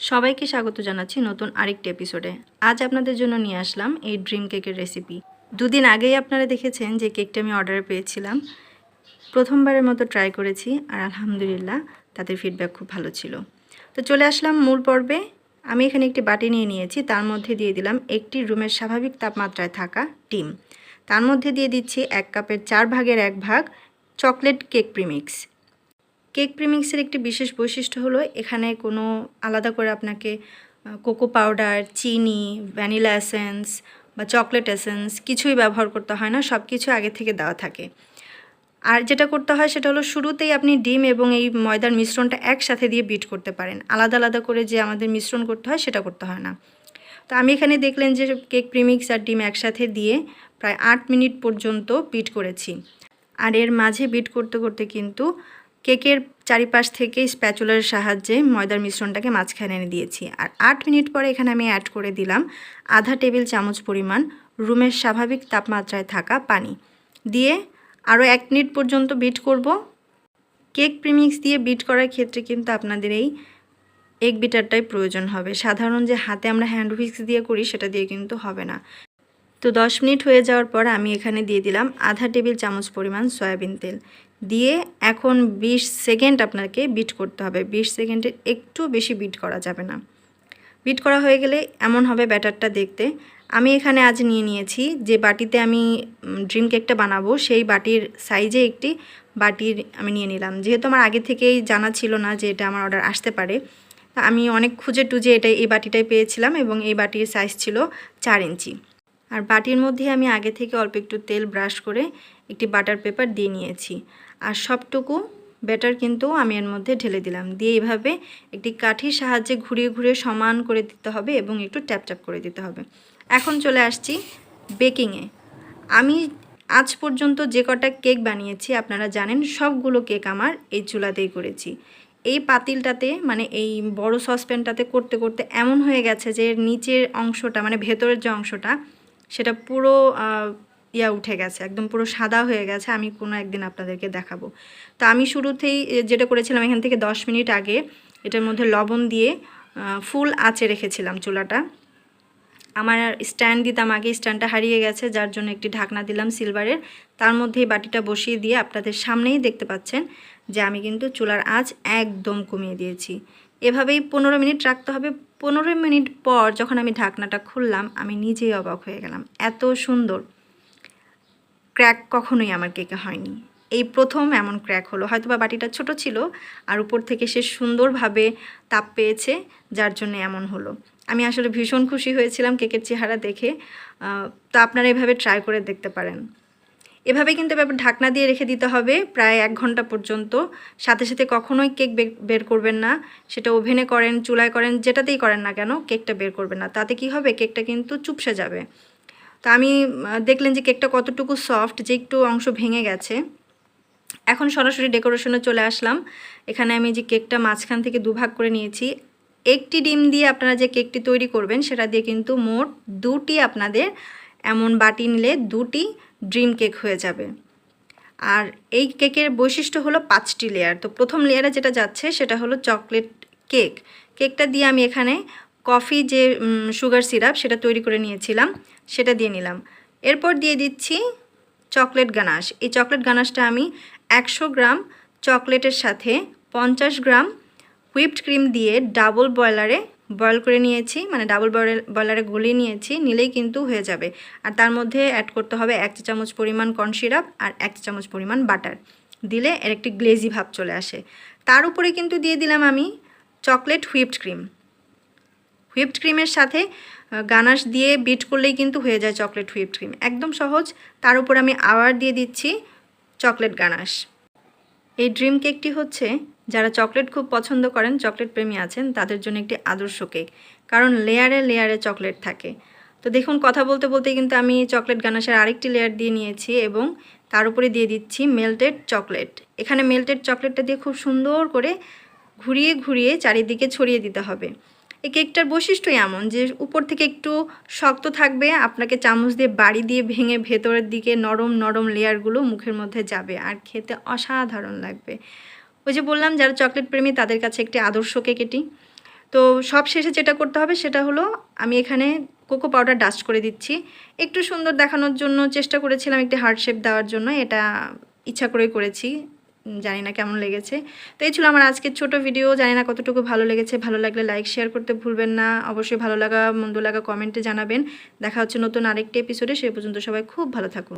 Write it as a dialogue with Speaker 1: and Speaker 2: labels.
Speaker 1: সবাইকে স্বাগত জানাচ্ছি নতুন আরেকটি এপিসোডে আজ আপনাদের জন্য নিয়ে আসলাম এই ড্রিম কেকের রেসিপি দুদিন আগেই আপনারা দেখেছেন যে কেকটা আমি অর্ডার পেয়েছিলাম। প্রথমবারের মতো ট্রাই করেছি আর আলহামদুলিল্লাহ তাদের ফিডব্যাক খুব ভালো ছিল। তো চলে আসলাম মূল পর্বে। আমি এখানে একটি বাটি নিয়ে নিয়েছি, তার মধ্যে দিয়ে দিলাম একটি রুমের স্বাভাবিক তাপমাত্রায় থাকা ডিম। তার মধ্যে দিয়ে দিচ্ছি এক কাপের চার ভাগের এক ভাগ চকলেট কেক প্রিমিক্স কেক প্রিমিক্সের একটি বিশেষ বৈশিষ্ট্য হলো এখানে কোনো আলাদা করে আপনাকে কোকো পাউডার, চিনি, ভ্যানিলা এসেন্স বা চকলেট এসেন্স কিছুই ব্যবহার করতে হয় না সব কিছু আগে থেকে দেওয়া থাকে। আর যেটা করতে হয় সেটা হলো শুরুতেই আপনি ডিম এবং এই ময়দার মিশ্রণটা একসাথে দিয়ে বিট করতে পারেন। আলাদা আলাদা করে যে আমাদের মিশ্রণ করতে হয় সেটা করতে হয় না। তো আমি এখানে দেখলেন যে কেক প্রিমিক্স আর ডিম একসাথে দিয়ে প্রায় আট মিনিট পর্যন্ত বিট করেছি। আর এর মাঝে বিট করতে করতে কিন্তু কেকের চারিপাশ থেকে স্প্যাচুলার সাহায্যে ময়দার মিশ্রণটাকে মাঝখানে এনে দিয়েছি। আর আট মিনিট পরে এখানে আমি অ্যাড করে দিলাম আধা টেবিল চামচ পরিমাণ রুমের স্বাভাবিক তাপমাত্রায় থাকা পানি। দিয়ে আরও এক মিনিট পর্যন্ত বিট করব। কেক প্রিমিক্স দিয়ে বিট করার ক্ষেত্রে কিন্তু আপনাদের এই এগ বিটারটাই প্রয়োজন হবে। সাধারণ যে হাতে আমরা হ্যান্ড হুইক্স দিয়ে করি, সেটা দিয়ে কিন্তু হবে না। তো দশ মিনিট হয়ে যাওয়ার পর আমি এখানে দিয়ে দিলাম আধা টেবিল চামচ পরিমাণ সয়াবিন তেল। দিয়ে এখন 20 সেকেন্ড আপনাকে বিট করতে হবে। 20 সেকেন্ডের একটু বেশি বিট করা যাবে না। বিট করা হয়ে গেলে এমন হবে ব্যাটারটা দেখতে। আমি এখানে আজ নিয়ে নিয়েছি যে বাটিতে আমি ড্রিম কেকটা বানাবো, সেই বাটির সাইজে একটি বাটির আমি নিয়ে নিলাম। যেহেতু আমার আগে থেকেই জানা ছিল না যে এটা আমার অর্ডার আসতে পারে আমি অনেক খুঁজে টুজে এটা এই বাটিটাই পেয়েছিলাম এবং এই বাটির সাইজ ছিল চার ইঞ্চি। আর বাটির মধ্যে আমি আগে থেকে অল্প একটু তেল ব্রাশ করে একটি বাটার পেপার দিয়ে নিয়েছি। আর সবটুকু ব্যাটার কিন্তু আমি এর মধ্যে ঢেলে দিলাম। দিয়ে এইভাবে একটি কাঠির সাহায্যে ঘুরিয়ে ঘুরিয়ে সমান করে দিতে হবে এবং একটু ট্যাপ ট্যাপ করে দিতে হবে। এখন চলে আসছি বেকিংয়ে আমি আজ পর্যন্ত যে কটা কেক বানিয়েছি, আপনারা জানেন সবগুলো কেক আমার এই চুলাতেই করেছি। এই পাতিলটাতে মানে এই বড় সসপ্যানটাতে করতে করতে এমন হয়ে গেছে যে নিচের অংশটা মানে ভেতরের যে অংশটা, সেটা পুরো ইয়া উঠে গেছে, একদম পুরো সাদা হয়ে গেছে, আমি কোনো একদিন আপনাদেরকে দেখাবো। তো আমি শুরুতেই যেটা করেছিলাম এখান থেকে দশ মিনিট আগে, এটার মধ্যে লবণ দিয়ে ফুল আঁচে রেখেছিলাম চুলাটা। আমার স্ট্যান্ড দিতাম আগে, স্ট্যান্ডটা হারিয়ে গেছে, যার জন্য একটি ঢাকনা দিলাম সিলভারের। তার মধ্যে এই বাটিটা বসিয়ে দিয়ে আপনাদের সামনেই দেখতে পাচ্ছেন যে আমি কিন্তু চুলার আঁচ একদম কমিয়ে দিয়েছি। এভাবেই পনেরো মিনিট রাখতে হবে। পনেরো মিনিট পর যখন আমি ঢাকনাটা খুললাম, আমি নিজেই অবাক হয়ে গেলাম। এত সুন্দর। ক্র্যাক কখনোই আমার কেকে হয়নি। এই প্রথম এমন ক্র্যাক হলো হয়তো বা বাটিটা ছোট ছিল আর উপর থেকে সে সুন্দরভাবে তাপ পেয়েছে, যার জন্য এমন হলো। আমি আসলে ভীষণ খুশি হয়েছিলাম কেকের চেহারা দেখে। তো আপনারা এভাবে ট্রাই করে দেখতে পারেন। এভাবে কিন্তু এবার ঢাকনা দিয়ে রেখে দিতে হবে প্রায় এক ঘণ্টা পর্যন্ত। সাথে সাথে কখনোই কেক বের করবেন না। সেটা ওভেনে করেন, চুলায় করেন, যেটাতেই করেন না কেন, কেকটা বের করবেন না। তাতে কি হবে? কেকটা কিন্তু চুপসে যাবে। তো আমি দেখলেন যে কেকটা কতটুকু সফট যে একটু অংশ ভেঙে গেছে। এখন সরাসরি ডেকোরেশনে চলে আসলাম। এখানে আমি যে কেকটা মাঝখান থেকে দুভাগ করে নিয়েছি। একটি ডিম দিয়ে আপনারা যে কেকটি তৈরি করবেন, সেটা দিয়ে কিন্তু মোট দুটি আপনাদের, এমন বাটি নিলে দুটি ড্রিম কেক হয়ে যাবে। আর এই কেকের বৈশিষ্ট্য হলো পাঁচটি লেয়ার তো প্রথম লেয়ারে যেটা যাচ্ছে, সেটা হলো চকলেট কেক কেকটা দিয়ে আমি এখানে কফি যে সুগার সিরাপ সেটা তৈরি করে নিয়েছিলাম, সেটা দিয়ে নিলাম। এরপর দিয়ে দিচ্ছি চকলেট গানাশ। এই চকলেট গানাশটা আমি একশো গ্রাম চকলেটের সাথে পঞ্চাশ গ্রাম হুইপড ক্রিম দিয়ে ডাবল বয়লারে বয়ল করে নিয়েছি। মানে ডাবল বয়লারে গলিয়ে নিয়েছি, নিলেই কিন্তু হয়ে যাবে। আর তার মধ্যে অ্যাড করতে হবে এক চা চামচ পরিমাণ কর্ন সিরাপ আর এক চা চামচ পরিমাণ বাটার দিলে এর একটি গ্লেজি ভাব চলে আসে। তার উপরে কিন্তু দিয়ে দিলাম আমি চকলেট হুইপড ক্রিম। হুইপড ক্রিমের সাথে গানাশ দিয়ে বিট করলেই কিন্তু হয়ে যায় চকলেট হুইপড ক্রিম। একদম সহজ, তার উপর আমি আবার দিয়ে দিচ্ছি চকলেট গানাশ। এই ড্রিম কেকটি হচ্ছে, যারা চকলেট খুব পছন্দ করেন, চকলেট প্রেমী আছেন, তাদের জন্য একটি আদর্শ কেক। কারণ লেয়ারে লেয়ারে চকলেট থাকে। তো দেখুন, কথা বলতে বলতে কিন্তু আমি চকলেট গানাশের আরেকটি লেয়ার দিয়ে নিয়েছি এবং তার উপরে দিয়ে দিচ্ছি মেল্টেড চকলেট। এখানে মেল্টেড চকলেটটা দিয়ে খুব সুন্দর করে ঘুরিয়ে ঘুরিয়ে চারিদিকে ছড়িয়ে দিতে হবে। এই কেকটার বৈশিষ্ট্য এমন যে উপর থেকে একটু শক্ত থাকবে, আপনাকে চামচ দিয়ে বাড়ি দিয়ে ভেঙে ভেতরের দিকে নরম নরম লেয়ারগুলো মুখের মধ্যে যাবে আর খেতে অসাধারণ লাগবে। ওই যে বললাম, যারা চকলেট প্রেমী, তাদের কাছে একটি আদর্শ কেক এটি। তো সব শেষে যেটা করতে হবে সেটা হলো, আমি এখানে কোকো পাউডার ডাস্ট করে দিচ্ছি। একটু সুন্দর দেখানোর জন্য চেষ্টা করেছিলাম একটি হার্ট শেপ দেওয়ার জন্য, এটা ইচ্ছা করেই করেছি। জানি না কেমন লেগেছে। তো এই ছিল আমার আজকের ছোট ভিডিও জানি না কতটুকু ভালো লেগেছে। ভালো লাগলে লাইক শেয়ার করতে ভুলবেন না। অবশ্যই ভালো লাগা, মন্দ লাগা কমেন্টে জানাবেন। দেখা হচ্ছে নতুন আরেকটি এপিসোডে সে পর্যন্ত সবাই খুব ভালো থাকুন।